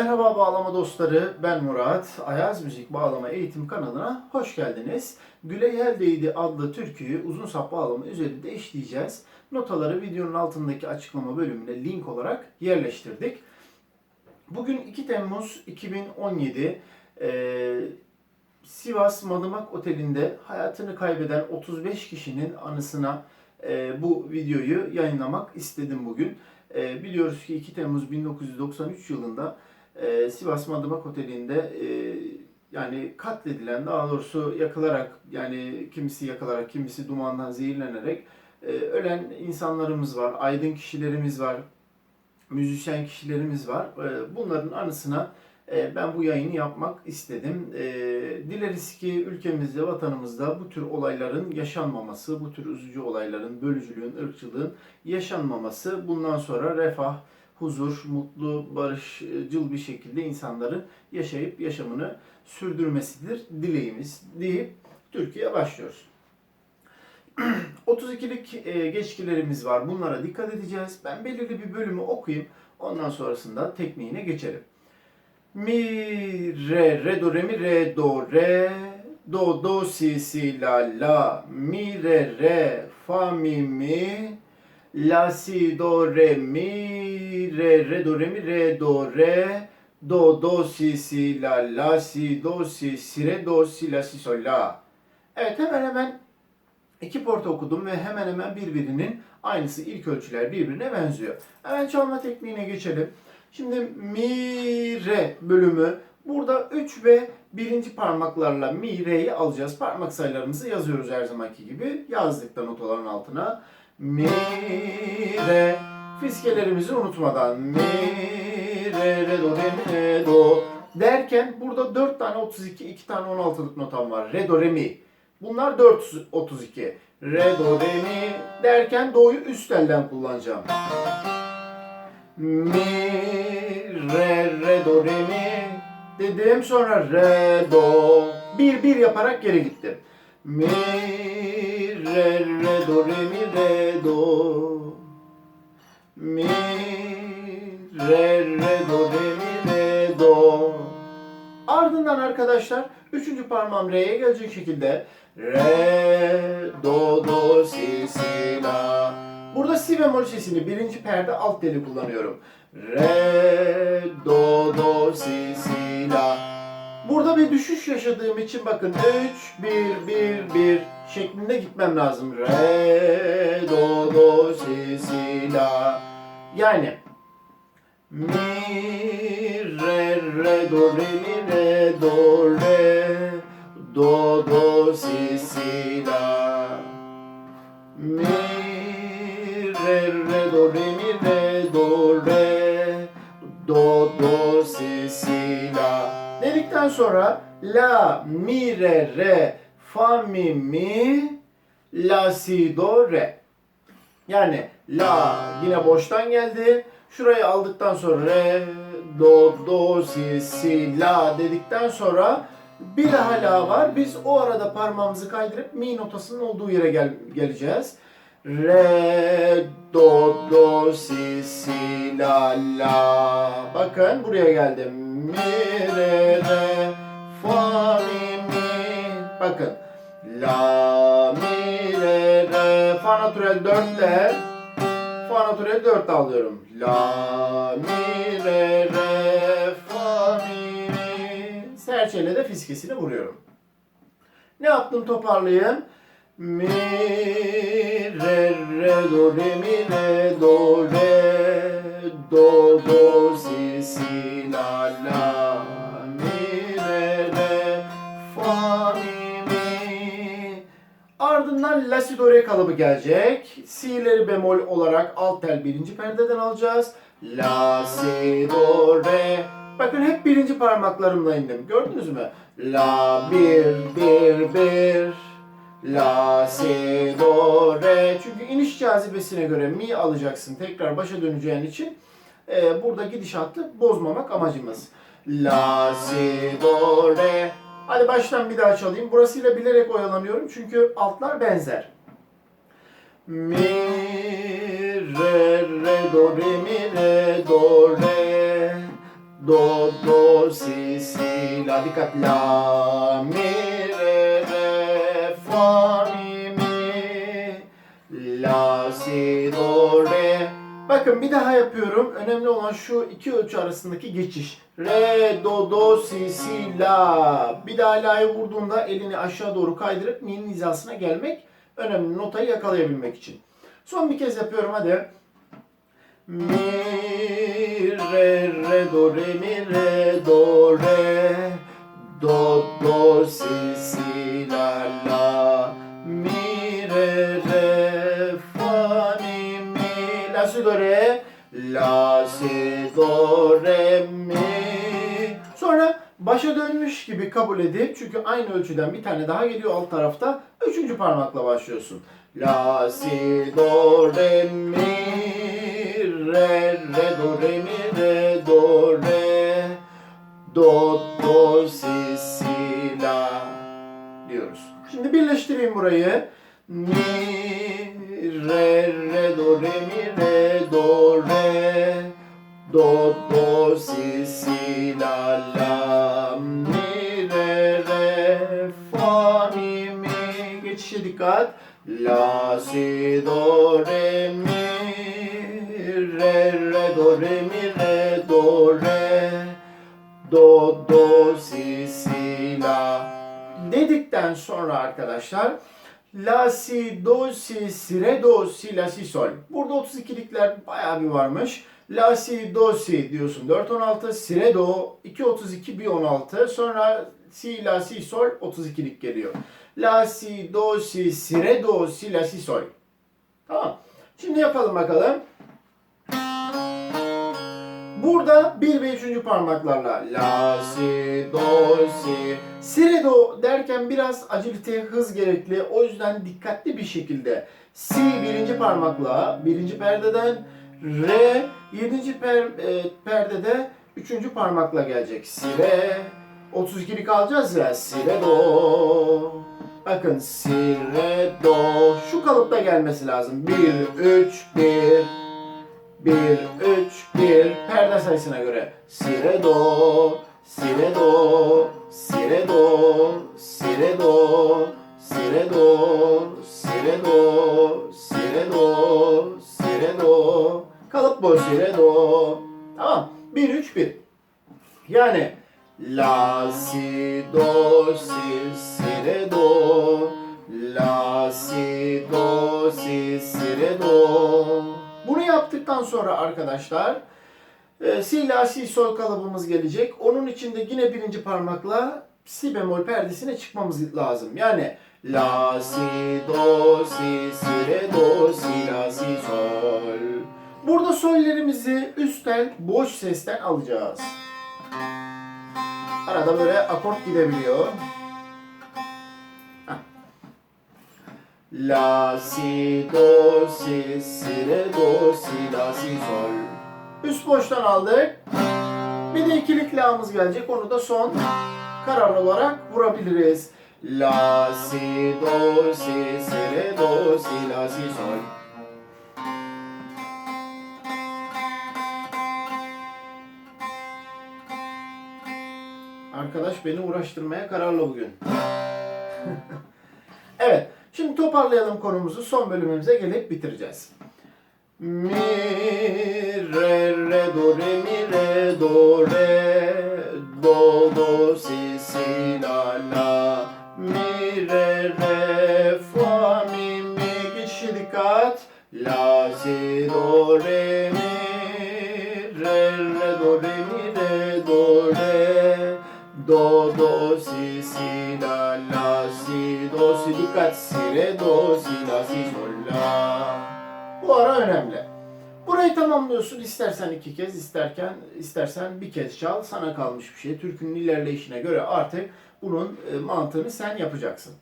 Merhaba bağlama dostları, ben Murat. Ayaz Müzik Bağlama Eğitim kanalına hoş geldiniz. Güley Değdi adlı türküyü uzun sap bağlama üzerinde işleyeceğiz. Notaları videonun altındaki açıklama bölümüne link olarak yerleştirdik. Bugün 2 Temmuz 2017 Ee, Sivas Madımak Oteli'nde hayatını kaybeden 35 kişinin anısına e, bu videoyu yayınlamak istedim bugün. E, biliyoruz ki 2 Temmuz 1993 yılında e, Sivas Madımak Oteli'nde e, yani katledilen daha doğrusu yakılarak yani kimisi yakılarak kimisi dumandan zehirlenerek e, ölen insanlarımız var, aydın kişilerimiz var, müzisyen kişilerimiz var. E, bunların anısına ben bu yayını yapmak istedim. E, dileriz ki ülkemizde, vatanımızda bu tür olayların yaşanmaması, bu tür üzücü olayların, bölücülüğün, ırkçılığın yaşanmaması, bundan sonra refah, huzur, mutlu, barışçıl bir şekilde insanların yaşayıp yaşamını sürdürmesidir dileğimiz deyip Türkiye'ye başlıyoruz. 32'lik e, geçkilerimiz var. Bunlara dikkat edeceğiz. Ben belirli bir bölümü okuyayım. Ondan sonrasında tekniğine geçelim. Mi, re, re, do, re, mi, re, do, re, do, do, si, si, la, la, mi, re, re, fa, mi, mi, la, si, do, re, mi, re, re, do, re, mi, re, do, re, do, do, si, si, la, la, si, do, si, si, re, do, si, la, si, sol, la. Evet hemen hemen iki porta okudum ve hemen hemen birbirinin aynısı ilk ölçüler birbirine benziyor. Hemen çalma tekniğine geçelim. Şimdi mi re bölümü burada 3 ve birinci parmaklarla mi re'yi alacağız. Parmak sayılarımızı yazıyoruz her zamanki gibi. Yazdıktan notaların altına mi re fiskelerimizi unutmadan mi re re do re mi re do derken burada 4 tane 32 2 tane 16'lık notam var. Re do re mi. Bunlar 4 32. Re do re mi derken do'yu üst elden kullanacağım. Mi, re, re, do, re, mi dedim. Sonra re, do. Bir, bir yaparak geri gittim. Mi, re, re, do, re, mi, re, do. Mi, re, re, do, re, mi, re, do. Ardından arkadaşlar üçüncü parmağım re'ye gelecek şekilde re, do, do, si, si, la. Burada si bemol sesini birinci perde alt teli kullanıyorum. Re, do, do, si, si, la. Burada bir düşüş yaşadığım için bakın 3, 1, 1, 1 şeklinde gitmem lazım. Re, do, do, si, si, la. Yani mi, re, re, do, re, mi, re, do, re, do, do, si, si, la. Mi, re, re, do, re, mi, re, do, re, do, do, si, si, la. Dedikten sonra la, mi, re, re, fa, mi, mi, la, si, do, re. Yani la yine boştan geldi. Şurayı aldıktan sonra re, do, do, si, si, la dedikten sonra bir daha la var. Biz o arada parmağımızı kaydırıp mi notasının olduğu yere gel geleceğiz. Re, do, do, si, si, la, la. Bakın buraya geldim. Mi, re, fa, mi, mi. Bakın. La, mi, re, re. Fa natürel 4 ile Fa natürel 4 alıyorum. La, mi, re, re, fa, mi, mi. Serçeyle de fiskesini vuruyorum. Ne yaptım toparlayayım? Mi, kalıbı gelecek. Si'leri bemol olarak alt tel birinci perdeden alacağız. La, si, do, re. Bakın hep birinci parmaklarımla indim. Gördünüz mü? La, bir, bir, bir. La, si, do, re. Çünkü iniş cazibesine göre mi alacaksın. Tekrar başa döneceğin için e, burada gidişatı bozmamak amacımız. La, si, do, re. Hadi baştan bir daha çalayım. Burasıyla bilerek oyalanıyorum çünkü altlar benzer. Mi, re, re, do, re, mi, re, do, re, do, do, si, si, la. Dikkat. La, mi, re, re, fa, mi, mi. La, si, do, re. Bakın bir daha yapıyorum. Önemli olan şu iki ölçü arasındaki geçiş. Re, do, do, si, si, la. Bir daha la'yı vurduğunda elini aşağı doğru kaydırıp mi'nin hizasına gelmek önemli. Notayı yakalayabilmek için. Son bir kez yapıyorum hadi. Mi, re, re, do, re, mi, re, do, re. Do, do, si, si, la, la. Mi, re, re, fa, mi, mi. La, si, do, re. La, si, do, re, mi. Başa dönmüş gibi kabul edip çünkü aynı ölçüden bir tane daha geliyor alt tarafta. Üçüncü parmakla başlıyorsun. La, si, do, re, mi, re, re, do, re, mi, re, do, re, do, do, si, si, la diyoruz. Şimdi birleştireyim burayı. Mi, re, re, do, re, mi, re, do, re, do, do, si, si, la, dikkat. La, si, do, re, mi, re, re, do, re, mi, re, do, re, do, do, si, si, la. Dedikten sonra arkadaşlar La, si, do, si, si, re, do, si, la, si, sol. Burada 32'likler bayağı bir varmış. La, si, do, si diyorsun 4, 16. Si, re, do 2, 32, 1, 16. Sonra si, la, si, sol 32'lik geliyor. La, si, do, si, si, re, do, si, la, si, sol. Tamam. Şimdi yapalım bakalım. Burada 1 ve 3. parmaklarla la, si, do, si, si, re, do derken biraz acilite, hız gerekli. O yüzden dikkatli bir şekilde si birinci parmakla birinci perdeden, re yedinci per, e, perdede üçüncü parmakla gelecek. Si, re, 32'lik alacağız ya. Si, re, do. Bakın si, re, do. Şu kalıpta gelmesi lazım. 1, 3, 1, 1, 3, 1 perde sayısına göre si re do, si re do, si re do, si re do, si re do, si re do, si re do, si re do. Kalıp bu si re do. Tamam. 1 3 1. Yani la si do si si re do la si do si si re do bunu yaptıktan sonra arkadaşlar e, si la si sol kalıbımız gelecek. Onun içinde yine birinci parmakla si bemol perdesine çıkmamız lazım. Yani la si do si si re do si la si sol. Burada sollerimizi üstten boş sesten alacağız. Arada böyle akort gidebiliyor. La, si, do, si, si, re, do, si, la, si, sol. Üst boştan aldık. Bir de ikilik la'mız gelecek. Onu da son karar olarak vurabiliriz. La, si, do, si, si, re, do, si, la, si, sol. Arkadaş beni uğraştırmaya kararlı bugün. evet. Şimdi toparlayalım konumuzu. Son bölümümüze gelip bitireceğiz. Mi, re, re, do, re, mi, re, do, re, do, do, si, si, la, la, mi, re, re, fa, mi, mi, geçişe dikkat. La, si, do, re, mi, re, re, do, re, mi, re, do, re, do, do, si, si, la, la, do, si, dikkat, si, re, do, si, la, si, sol, la. Bu ara önemli. Burayı tamamlıyorsun istersen iki kez isterken istersen bir kez çal sana kalmış bir şey. Türkünün ilerleyişine göre artık bunun e, mantığını sen yapacaksın.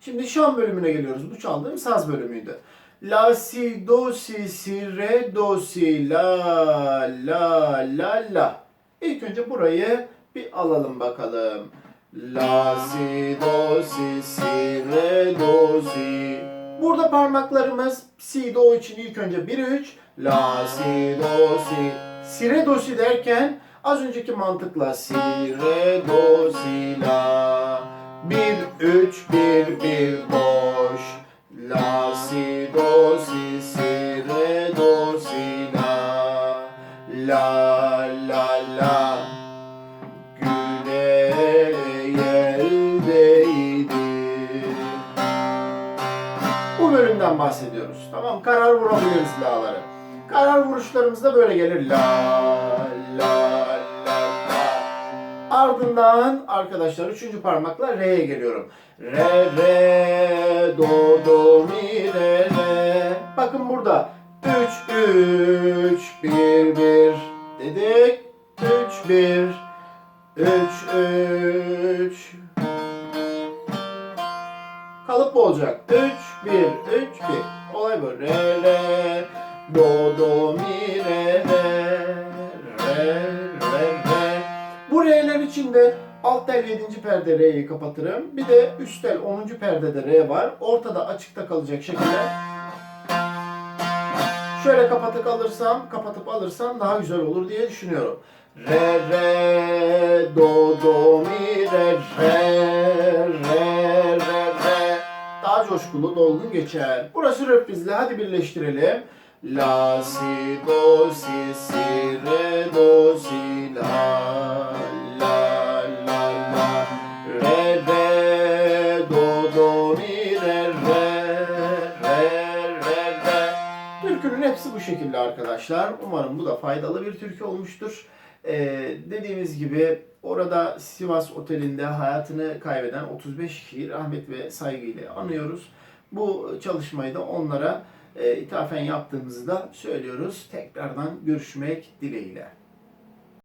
Şimdi şan bölümüne geliyoruz. Bu çaldığım saz bölümüydü. La si do si si re do si la la la la. İlk önce burayı bir alalım bakalım. La si do si si re do si. Burada parmaklarımız si do için ilk önce 1 3 la si do si si re do si derken az önceki mantıkla si re do si la 1 3 1 1 bahsediyoruz. Tamam karar vurabiliriz la'ları. Karar vuruşlarımız da böyle gelir. La, la, la, la. Ardından arkadaşlar üçüncü parmakla re'ye geliyorum. Re, re, do, do, mi, re, re. Bakın burada 3, 3, 1, 1 dedik. 3, 1, 3, 3. Kalıp olacak. 3, 1, 3, 1. Olay bu. Re, re, do, do, mi, re, re, re, re, re. Bu re'ler içinde alt tel 7. perde re'yi kapatırım. Bir de üst tel 10. perdede re var. Ortada açıkta kalacak şekilde. Şöyle kapatıp alırsam, kapatıp alırsam daha güzel olur diye düşünüyorum. Re re do do mi re re re re daha coşkulu dolgun geçer. Burası röprizli. Hadi birleştirelim. La si do si si re do si la la la la re re do do mi re re re re re Türkünün hepsi bu şekilde arkadaşlar. Umarım bu da faydalı bir türkü olmuştur. Ee, dediğimiz gibi orada Sivas Oteli'nde hayatını kaybeden 35 kişiyi rahmet ve saygıyla anıyoruz. Bu çalışmayı da onlara e, ithafen yaptığımızı da söylüyoruz. Tekrardan görüşmek dileğiyle.